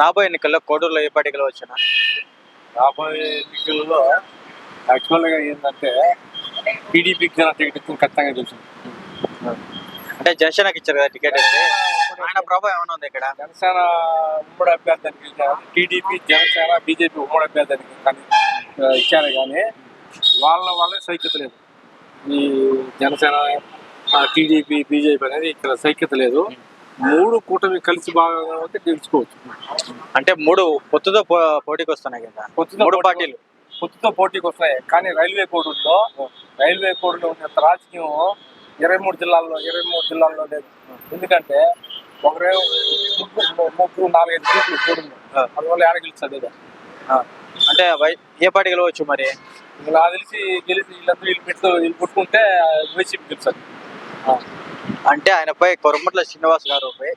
రాబోయే ఎన్నికల్లో కోడూరులో ఏ పార్టీ గెలవచ్చునా రాబోయే ఎన్నికల్లో యాక్చువల్గా ఏంటంటే టీడీపీకి జన టికెట్ ఖచ్చితంగా చూసింది అంటే జనసేనకి ఇచ్చారు కదా టికెట్ అయితే ఆయన ప్రభావం ఏమైనా ఉంది ఇక్కడ? జనసేన ఉమ్మడి అభ్యర్థానికి టీడీపీ జనసేన బీజేపీ ఉమ్మడి అభ్యర్థానికి కానీ ఇచ్చారు కానీ వాళ్ళ వాళ్ళే సైక్యత లేదు. ఈ జనసేన టీడీపీ బీజేపీ అనేది ఇక్కడ సైక్యత లేదు. మూడు కూటమి కలిసి బాగా గెలుచుకోవచ్చు. అంటే మూడు పొత్తుతో పోటీకి వస్తున్నాయి కదా. మూడు పార్టీలు. పొత్తుతో పోటీకి వస్తాయి కానీ రైల్వే కోడ్లో రైల్వే కోడ్లో ఉన్నంత రాజకీయం ఇరవై మూడు జిల్లాల్లో ఇరవై మూడు జిల్లాల్లో లేదు. ఎందుకంటే ఒకరే ముగ్గురు నాలుగైదు సీట్లు చూడండి అందువల్ల ఏడ గెలుస్తుంది. అంటే ఏ పార్టీ గెలవచ్చు మరి? నాకు తెలిసి గెలిచి వీళ్ళందరూ వీళ్ళు పెట్టుకో వీళ్ళు పుట్టుకుంటే వైసీపీ గెలుస్తుంది అంటే ఆయనపై కొరమట్ల శ్రీనివాస్ గారుపై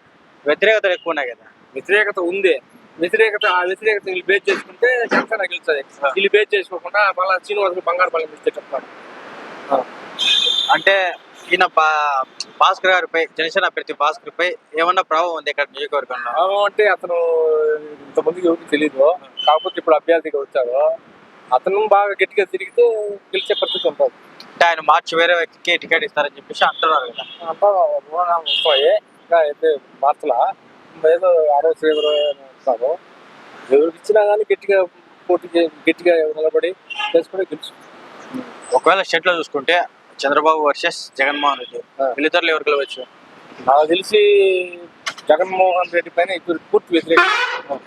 వ్యతిరేకతలు ఎక్కువ ఉన్నాయి కదా. వ్యతిరేకత ఉంది. వ్యతిరేకత ఆ వ్యతిరేకత వీళ్ళు బేస్ చేసుకుంటే జనసేన గెలుస్తుంది. వీళ్ళు బేస్ చేసుకోకుండా మళ్ళీ శ్రీనివాస్ బంగారు పల్లెం ఇస్తే చెప్తాను అంటే ఈయన బా భాస్కర్ గారిపై జనసేన అభ్యర్థి భాస్కర్ పై ఏమన్నా ప్రభావం ఉంది ఇక్కడ నియోజకవర్గంలో? రామం అంటే అతను ఇంతమందికి ఎవరికి తెలియదు కాకపోతే ఇప్పుడు అభ్యర్థిగా వచ్చారు. అతను బాగా గట్టిగా తిరిగితే గెలిచే పరిస్థితి ఉంటుంది. అంటే ఆయన మార్చి వేరే వ్యక్తికి టికెట్ ఇస్తారని చెప్పేసి అంటున్నారు కదా. ఓనా వస్తాయి ఇంకా అయితే మార్చలా ఏదో అరవై సేవలు ఇస్తాము ఎవరికి ఇచ్చినా కానీ గట్టిగా పోటీ గట్టిగా నిలబడి చేసుకుని గెలుచు ఒకవేళ స్టేట్లో చూసుకుంటే చంద్రబాబు వర్సెస్ జగన్మోహన్ రెడ్డి. వీళ్ళిద్దరు ఎవరు గెలవచ్చు? నాకు తెలిసి జగన్మోహన్ రెడ్డి పైన ఇప్పుడు పూర్తి వ్యతిరేకం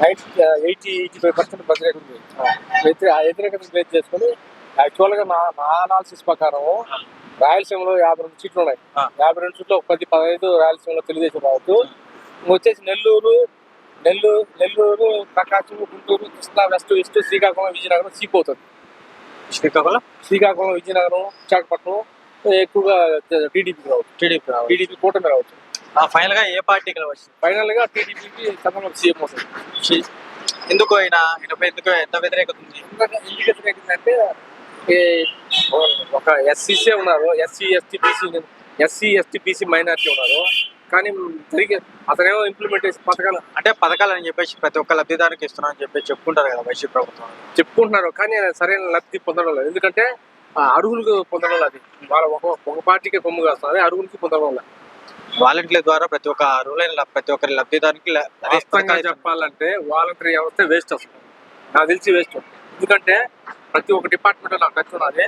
night eighty eighty five percent వ్యతిరేకం వ్యతిరేకత బేస్ చేసుకొని యాక్చువల్గా నా నా అనాలిసిస్ ప్రకారం రాయలసీమలో యాభై రెండు సీట్లు ఉన్నాయి. యాభై రెండు సీట్లు ఒక పది పదహైదు రాయలసీమలో తెలుగుదేశం రావచ్చు వచ్చేసి Nellore Nellore Nellore Prakasam Guntur Krishna west east Srikakulam Vizianagaram sweep అవుతుంది శ్రీకాకుళం? శ్రీకాకుళం విజయనగరం విశాఖపట్నం ఎక్కువగా టీడీపీ రావచ్చు. టీడీపీ టీడీపీ కూటమి రావచ్చు. ఫైనల్గా ఏ పార్టీ గెలవచ్చు? ఫైనల్గా టీడీపీకి చంద్రబాబు సీఎం అవుతుంది ఎందుకు ఆయన ఈయనపై ఎందుకు ఎంత వ్యతిరేకత ఉంది? ఎందుకంటే ఎందుకు వ్యతిరేకిందంటే ఈ ఒక ఎస్సీసీ ఉన్నారు. SC ST BC SC ST BC minority ఉన్నారు. కానీ జరిగే అతనేమో ఇంప్లిమెంట్ చేసే పథకాలు అంటే పథకాలు అని చెప్పేసి ప్రతి ఒక్క లబ్ధిదారునికి ఇస్తున్నాం అని చెప్పి చెప్పుకుంటారు కదా వైసీపీ ప్రభుత్వం. చెప్పుకుంటున్నారు. కానీ సరైన లబ్ధి పొందడం లేదు. ఎందుకంటే ఆ అర్హులకు పొందడం లేదు అది. వాళ్ళ ఒక ఒక పార్టీకి కొమ్ము కాస్తుంది. అర్హులకి పొందడం లేదు. వాలంటీర్ల ద్వారా ప్రతి ఒక్క అర్హులైన ప్రతి ఒక్కరి లబ్ధిదారునికి. చెప్పాలంటే వాలంటరీ వ్యవస్థ వేస్ట్ అసలు. నాకు తెలిసి వేస్ట్ ఎందుకంటే ప్రతి ఒక్క డిపార్ట్మెంట్ నాకు టచ్ ఉన్నది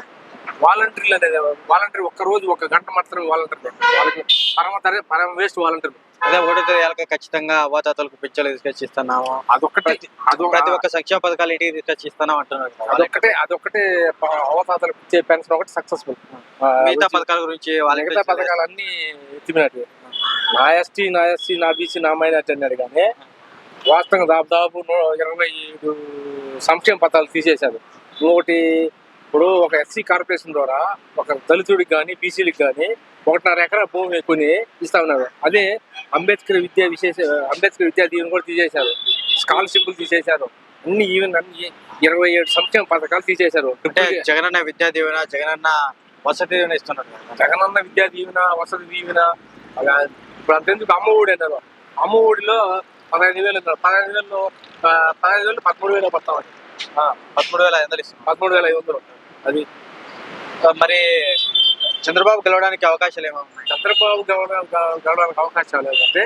వాలంటీర్లు అనేది వాలంటీర్ ఒక్క రోజు ఒక గంట మాత్రమే వాలంటీర్ వాళ్ళకి పరమ తర పరమ వేస్ట్ వాలంటీర్ అదే ఒకటో తేదీ ఖచ్చితంగా అవాతాతలకు పింఛలు తీసుకొచ్చి ఇస్తున్నాము. అదొక్కటే. అదొక ప్రతి ఒక్క సంక్షేమ పథకాలు ఇంటికి తీసుకొచ్చి ఇస్తున్నాం అంటున్నారు అదొక్కటే ప- అవతాతలకు ఇచ్చే పెన్షన్ ఒకటి సక్సెస్ఫుల్ మిగతా పథకాల గురించి మిగతా పథకాలన్నీ ఎత్తిమినట్టు నా ఎస్టీ నా ఎస్సీ నా బీసీ నా మైనార్టీ అన్నాడు కానీ వాస్తవంగా దాదాపు ఇరవై ఐదు సంక్షేమ పథకాలు తీసేశారు. ఇంకొకటి ఇప్పుడు ఒక ఎస్సీ కార్పొరేషన్ ద్వారా ఒక దళితుడికి కానీ బీసీలకు కానీ ఒకటిన్నర ఎకరా భూమి కొని ఇస్తా ఉన్నారు. అదే అంబేద్కర్ విద్యా విశేష అంబేద్కర్ విద్యా దీవెన కూడా తీసేశారు. స్కాలర్షిప్లు తీసేశారు. అన్ని ఈవెన్ అన్ని ఇరవై ఏడు సంక్షేమ పథకాలు తీసేశారు. జగనన్న విద్యా దీవెన జగనన్న వసతి దీవెన ఇస్తున్నారు. జగనన్న విద్యా దీవెన వసతి దీవెన ఇప్పుడు అంతెందుకు అమ్మ ఒడి అన్నారు. అమ్మ ఒడిలో పదహైదు వేలు అన్నారు. పదహైదు వేలు పదహైదు వేలు పదమూడు వేలు పడతామని పదమూడు వేల ఐదు వందలు ఇస్తున్నారు పదమూడు వేల ఐదు వందలు. అది. మరి చంద్రబాబు గెలవడానికి అవకాశాలు ఏమో చంద్రబాబు గెలవడానికి గెలవడానికి అవకాశాలు ఏంటంటే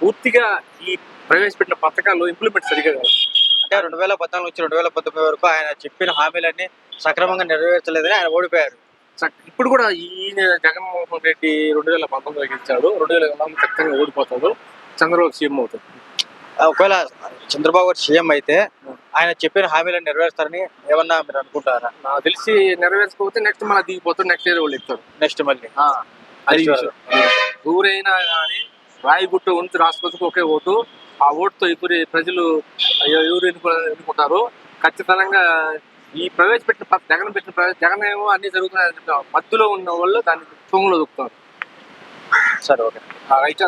పూర్తిగా ఈ ప్రవేశపెట్టిన పథకాలు ఇంప్లిమెంట్ సరిగా కాదు. అంటే రెండు వేల పద్నాలుగు నుంచి రెండు వేల పంతొమ్మిది వరకు ఆయన చెప్పిన హామీలన్నీ సక్రమంగా నెరవేర్చలేదని ఆయన ఓడిపోయారు. ఇప్పుడు కూడా ఈయన జగన్మోహన్ రెడ్డి రెండు వేల పంతొమ్మిదిలో గెలిచాడు. రెండు వేల నాలుగు ఖచ్చితంగా ఓడిపోతాడు. చంద్రబాబు సీఎం అవుతాడు. ఒకవేళ చంద్రబాబు గారు సీఎం అయితే ఆయన చెప్పిన హామీలను నెరవేరుస్తారని ఏమన్నా మీరు అనుకుంటారా? నాకు తెలిసి నెరవేర్చకపోతే నెక్స్ట్ మళ్ళీ దిగిపోతాడు నెక్స్ట్ ఇయర్ వాళ్ళు ఇస్తారు. నెక్స్ట్ మళ్ళీ. అది విషయం. ఊరైనా కానీ రాయిగుట్ట ఉంచి రాష్ట్రపతికి ఒకే ఓటు ఆ ఓటుతో ఇప్పుడు ప్రజలు ఎ- ఎవరు ఎన్నుకో ఎన్నుకుంటారు ఖచ్చితంగా ఈ ప్రవేశపెట్టిన జగన్ పెట్టిన ప్రవేశ జగన్ ఏమో అన్ని జరుగుతున్నాయని చెప్పి మధ్యలో ఉన్న వాళ్ళు దాన్ని తొంగులో దొక్కుతారు. సరే ఓకే. అయితే